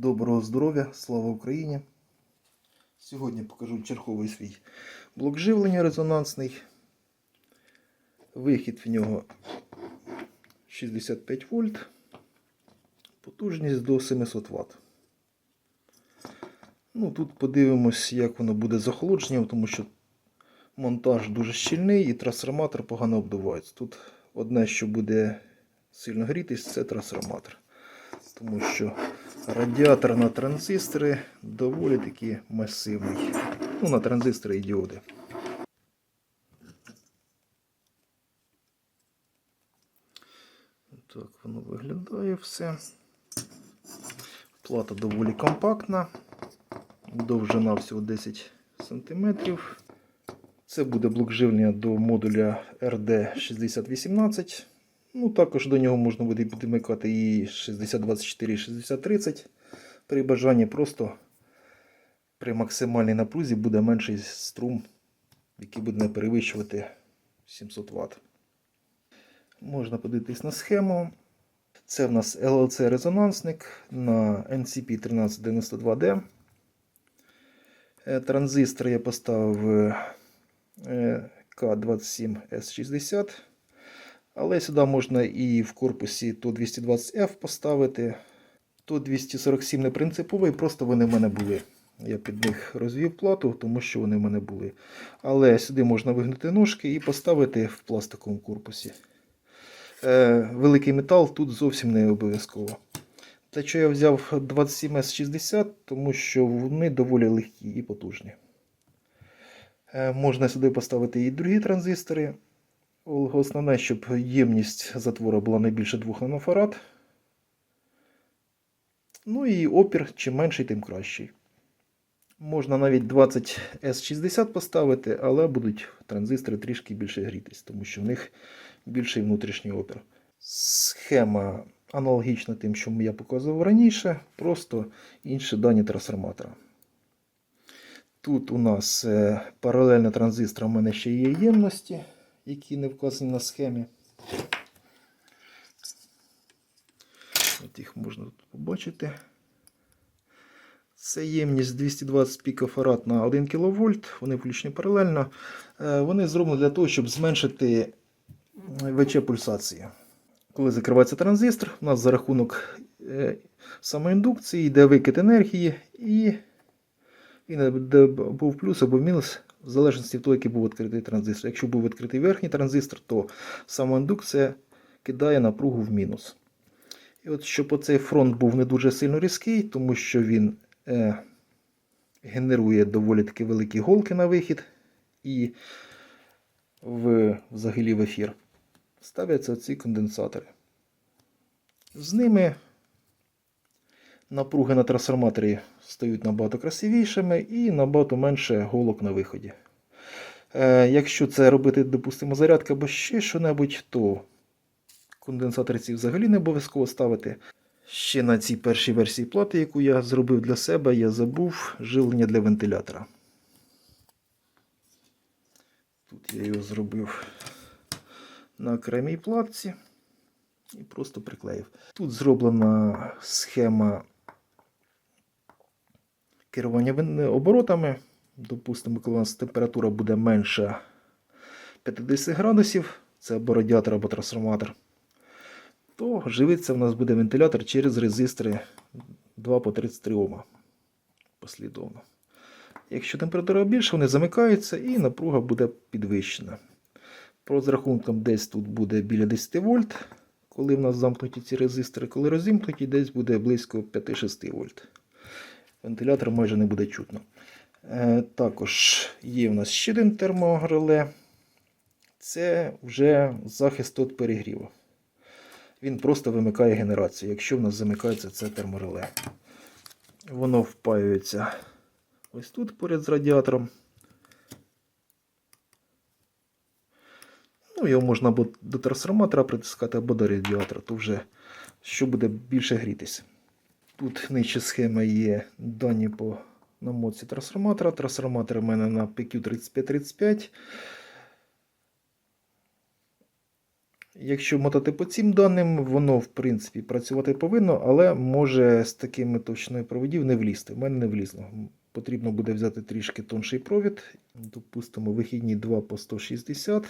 Доброго здоров'я, слава Україні! Сьогодні покажу черговий свій блок живлення резонансний. Вихід в нього 65 вольт, потужність до 700 Вт. Ну, тут подивимось, як воно буде з охолодженням, тому що монтаж дуже щільний і трансформатор погано обдувається. Тут одне, що буде сильно грітись, це трансформатор. Тому що радіатор на транзистори доволі таки масивний. Ну, на транзистори і діоди. Так воно виглядає все. Плата доволі компактна. Довжина всього 10 см. Це буде блок живлення до модуля RD6018. Ну, також до нього можна буде підмикати і 6024, і 6030. При бажанні просто при максимальній напрузі буде менший струм, який буде не перевищувати 700 Вт. Можна подивитись на схему. Це в нас LLC резонансник на NCP 1392D. Е, Транзистор я поставив е, К27S60. Але сюди можна і в корпусі то 220F поставити. То 247 не принциповий, просто вони в мене були. Я під них розвів плату, тому що вони в мене були. Але сюди можна вигнути ножки і поставити в пластиковому корпусі. Е, великий метал тут зовсім не обов'язково. Для чого я взяв 27S60, тому що вони доволі легкі і потужні. Е, можна сюди поставити і другі транзистори. Основне, щоб ємність затвору була не більше 2 нанофарад. Ну і опір, чим менший, тим кращий. Можна навіть 20S60 поставити, але будуть транзистори трішки більше грітись, тому що в них більший внутрішній опір. Схема аналогічна тим, що я показував раніше, просто інші дані трансформатора. Тут у нас е, паралельно транзисторам у мене ще є ємності які не вказані на схемі. От їх можна тут побачити. Це ємність 220 пікофарад на 1 кВт, вони включені паралельно. Е, Вони зроблені для того, щоб зменшити ВЧ пульсації. Коли закривається транзистор, у нас за рахунок е, самоіндукції йде викид енергії, і він або в плюс або мінус в залежності від того, який був відкритий транзистор. Якщо був відкритий верхній транзистор, то самоіндукція кидає напругу в мінус. І от щоб оцей фронт був не дуже сильно різкий, тому що він е, генерує доволі таки великі голки на вихід і в, взагалі в ефір, ставляться ці конденсатори. З ними напруги на трансформаторі стають набагато красивішими і набагато менше голок на виході. Е, Якщо це робити, допустимо, зарядка або ще що-небудь, то конденсатори ці взагалі не обов'язково ставити. Ще на цій першій версії плати, яку я зробив для себе, я забув живлення для вентилятора. Тут я його зробив на окремій платці і просто приклеїв. Тут зроблена схема керування оборотами. Допустимо, коли у нас температура буде менше 50 градусів, це або радіатор, або трансформатор, то живиться в нас буде вентилятор через резистори 2 по 33 Ома послідовно. Якщо температура більша, вони замикаються і напруга буде підвищена. По розрахункам десь тут буде біля 10 вольт, коли в нас замкнуті ці резистори, коли розімкнуті, десь буде близько 5-6 вольт. Вентилятор майже не буде чутно. Е, також є в нас ще один термореле. Це вже захист від перегріву. Він просто вимикає генерацію, якщо в нас замикається це термореле. Воно впаюється ось тут поряд з радіатором. Ну, Його можна або до трансформатора притискати, або до радіатора, то вже що буде більше грітися. Тут нижче схема є дані по намоці трансформатора. Трансформатор у мене на PQ3535. Якщо мотати по цим даним, воно в принципі працювати повинно, але може з такими товщиною проводів не влізти. В мене не влізло. Потрібно буде взяти трішки тонший провід. Допустимо, вихідні 2 по 160,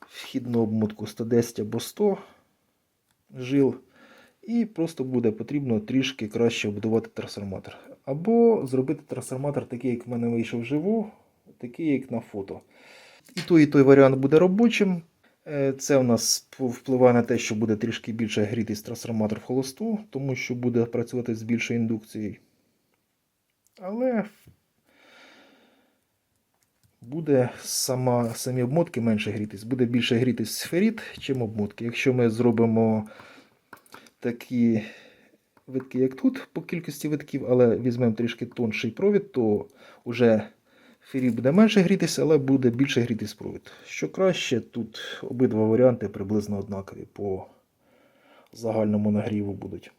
вхідну обмотку 110 або 100 жил. І просто буде потрібно трішки краще обудувати трансформатор. Або зробити трансформатор такий, як в мене вийшов вживу, такий, як на фото. І той, і той варіант буде робочим. Е, Це у нас впливає на те, що буде трішки більше грітись трансформатор в холосту, тому що буде працювати з більшою індукцією. Але буде сама, самі обмотки менше грітись. Буде більше грітись сферіт, чим обмотки. Якщо ми зробимо такі витки, як тут, по кількості витків, але візьмемо трішки тонший провід, то вже фері буде менше грітися, але буде більше грітись провід. Що краще, тут обидва варіанти приблизно однакові по загальному нагріву будуть.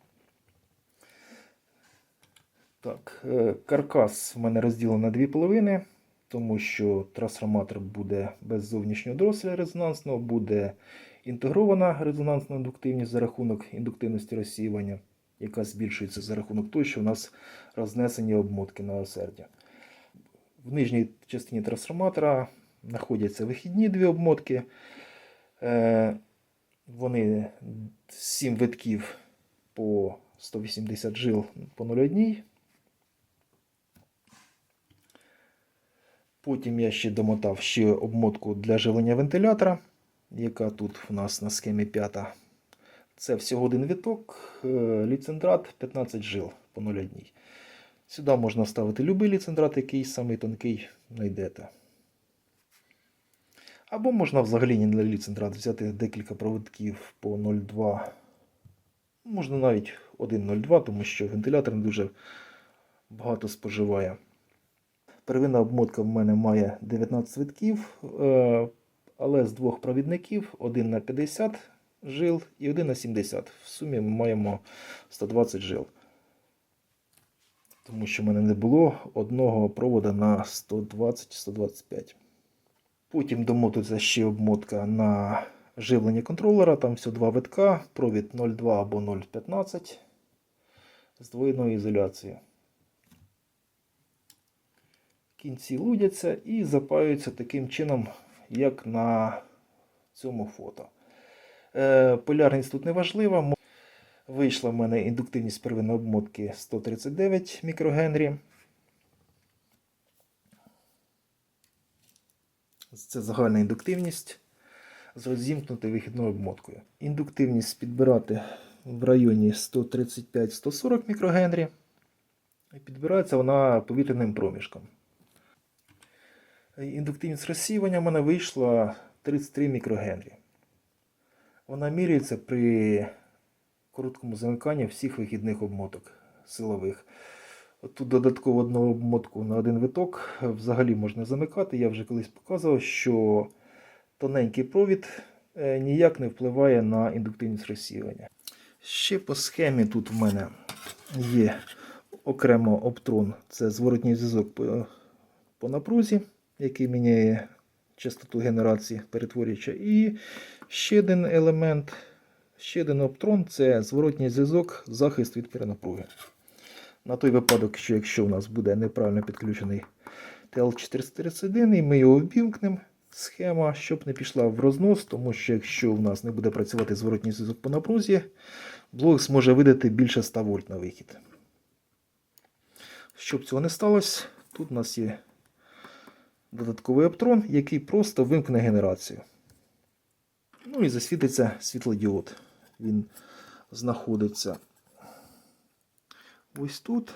Так, е, каркас в мене розділено на дві половини, тому що трансформатор буде без зовнішнього дросля резонансного, буде інтегрована резонансна індуктивність за рахунок індуктивності розсіювання, яка збільшується за рахунок того, що у нас рознесені обмотки на осердя. В нижній частині трансформатора знаходяться вихідні дві обмотки. Е, Вони 7 витків по 180 жил по 0,1. Потім я ще домотав ще обмотку для живлення вентилятора, яка тут у нас на схемі 5. Це всього один віток, е, ліцентрат 15 жил по 0,1. Сюди можна ставити будь-який ліцентрат, який самий тонкий знайдете. Або можна взагалі не для ліцентрат взяти декілька проводків по 0,2. Можна навіть 1,02, тому що вентилятор не дуже багато споживає. Первинна обмотка в мене має 19 витків, е, але з двох провідників один на 50 жил і один на 70. В сумі ми маємо 120 жил. Тому що в мене не було одного провода на 120-125. Потім домотується ще обмотка на живлення контролера. Там всього два витка, провід 0,2 або 0,15 з двойною ізоляцією. Кінці лудяться і запаюються таким чином, як на цьому фото. Е, полярність тут не важлива. Вийшла в мене індуктивність первинної обмотки 139 мікрогенрі. Це загальна індуктивність з розімкнутою вихідною обмоткою. Індуктивність підбирати в районі 135-140 мікрогенрі. І підбирається вона повітряним проміжком. Індуктивність розсіювання в мене вийшла 33 мікрогенрі. Вона міряється при короткому замиканні всіх вихідних обмоток силових. Тут додатково одну обмотку на один виток взагалі можна замикати. Я вже колись показував, що тоненький провід е, ніяк не впливає на індуктивність розсіювання. Ще по схемі тут в мене є окремо оптрон, це зворотній зв'язок по, по напрузі, який міняє частоту генерації перетворююча. І ще один елемент, ще один оптрон це зворотній зв'язок, захист від перенапруги. На той випадок, що якщо у нас буде неправильно підключений TL431, і ми його ввімкнемо, схема, щоб не пішла в рознос, тому що якщо в нас не буде працювати зворотній зв'язок по напрузі, блок зможе видати більше 100 вольт на вихід. Щоб цього не сталося, тут у нас є додатковий оптрон, який просто вимкне генерацію. Ну і засвітиться світлодіод. Він знаходиться ось тут.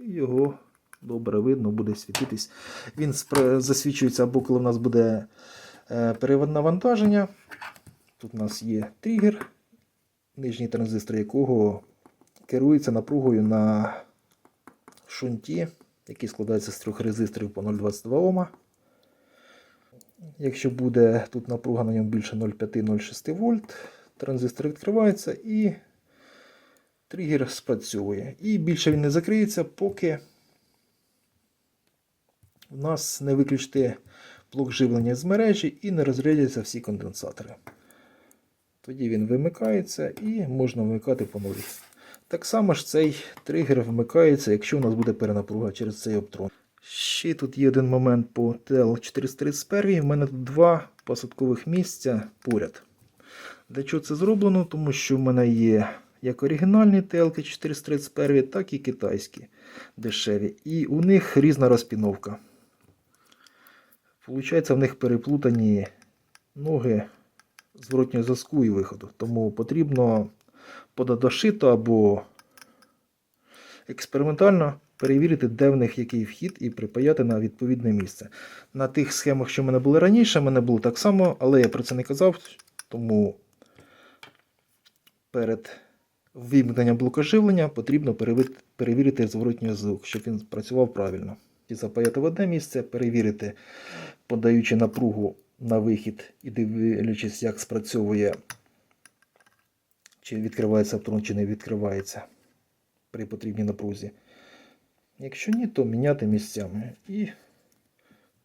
І його добре видно, буде світитись. Він засвічується або коли в нас буде е, переводне навантаження. Тут у нас є тригер, нижній транзистор якого керується напругою на шунті, який складається з трьох резисторів по 0,22 Ома. Якщо буде тут напруга на ньому більше 0,5-0,6 вольт, транзистор відкривається і тригер спрацьовує. І більше він не закриється, поки у нас не виключити блок живлення з мережі і не розрядяться всі конденсатори. Тоді він вимикається і можна вмикати по новій. Так само ж цей тригер вмикається, якщо у нас буде перенапруга через цей оптрон. Ще тут є один момент по TL431. У мене тут два посадкових місця поряд. Для чого це зроблено? Тому що в мене є як оригінальні TL 431, так і китайські дешеві. І у них різна розпіновка. Получається, в них переплутані ноги зворотнього зв'язку і виходу. Тому потрібно пододошито або експериментально перевірити, де в них який вхід, і припаяти на відповідне місце. На тих схемах, що в мене були раніше, в мене було так само, але я про це не казав, тому перед вимкненням блокоживлення потрібно перевірити, зворотній звук, щоб він працював правильно. І запаяти в одне місце, перевірити, подаючи напругу на вихід і дивлячись, як спрацьовує, чи відкривається патрон, чи не відкривається при потрібній напрузі. Якщо ні, то міняти місцями. І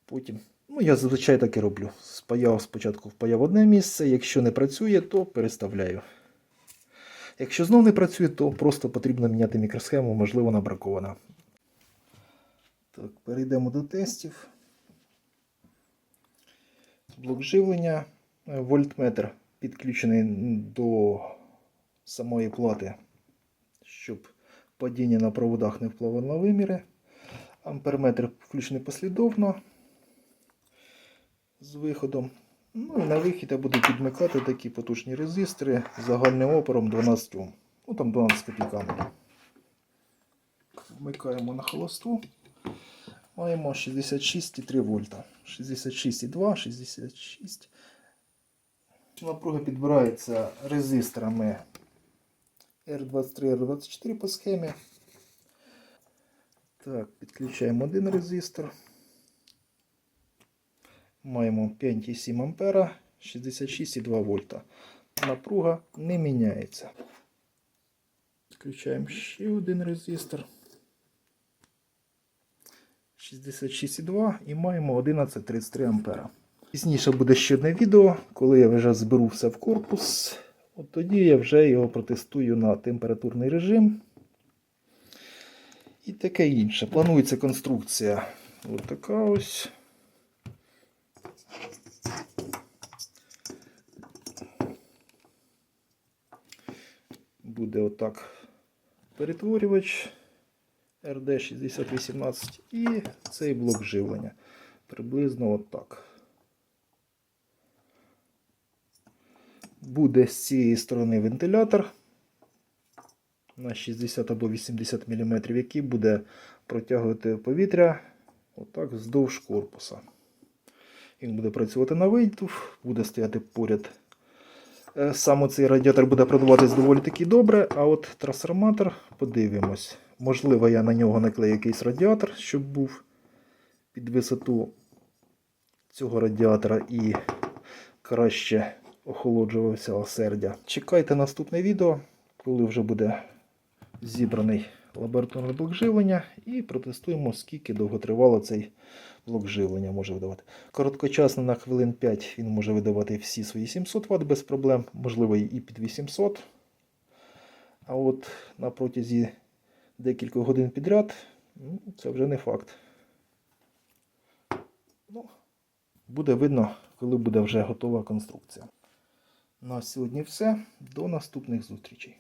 потім. Ну, я зазвичай так і роблю. Спаяв спочатку впаяв одне місце, якщо не працює, то переставляю. Якщо знов не працює, то просто потрібно міняти мікросхему, можливо, вона бракована. Так, перейдемо до тестів. Блок живлення. Вольтметр підключений до самої плати, щоб падіння на проводах не впливало на виміри. Амперметр включений послідовно з виходом. Ну і на вихід я буду підмикати такі потужні резистори з загальним опором 12 Ом. Ну там 12 копійками. Вмикаємо на холосту. Маємо 66,3 вольта. 66,2, 66. Напруга підбирається резисторами R23, R24 по схемі. Так, підключаємо один резистор. Маємо 5,7 ампера, 66,2 вольта. Напруга не міняється. Включаємо ще один резистор. 66,2 і маємо 11,33 ампера. Пізніше буде ще одне відео, коли я вже зберу все в корпус. От тоді я вже його протестую на температурний режим. І таке інше. Планується конструкція. Ось така ось. Буде отак перетворювач RD6018 і цей блок живлення. Приблизно отак. Буде з цієї сторони вентилятор на 60 або 80 мм, який буде протягувати повітря отак вздовж корпуса. Він буде працювати на видув, буде стояти поряд. Е, Саме цей радіатор буде продаватись доволі таки добре, а от трансформатор подивимось. Можливо, я на нього наклею якийсь радіатор, щоб був під висоту цього радіатора і краще охолоджувався осердя. Чекайте наступне відео, коли вже буде зібраний лабораторний блок живлення, і протестуємо, скільки довго тривало цей блок живлення може видавати. Короткочасно на хвилин 5 він може видавати всі свої 700 Вт без проблем, можливо і під 800. А от на протязі декількох годин підряд ну, це вже не факт. Ну, буде видно, коли буде вже готова конструкція. На сьогодні все. До наступних зустрічей.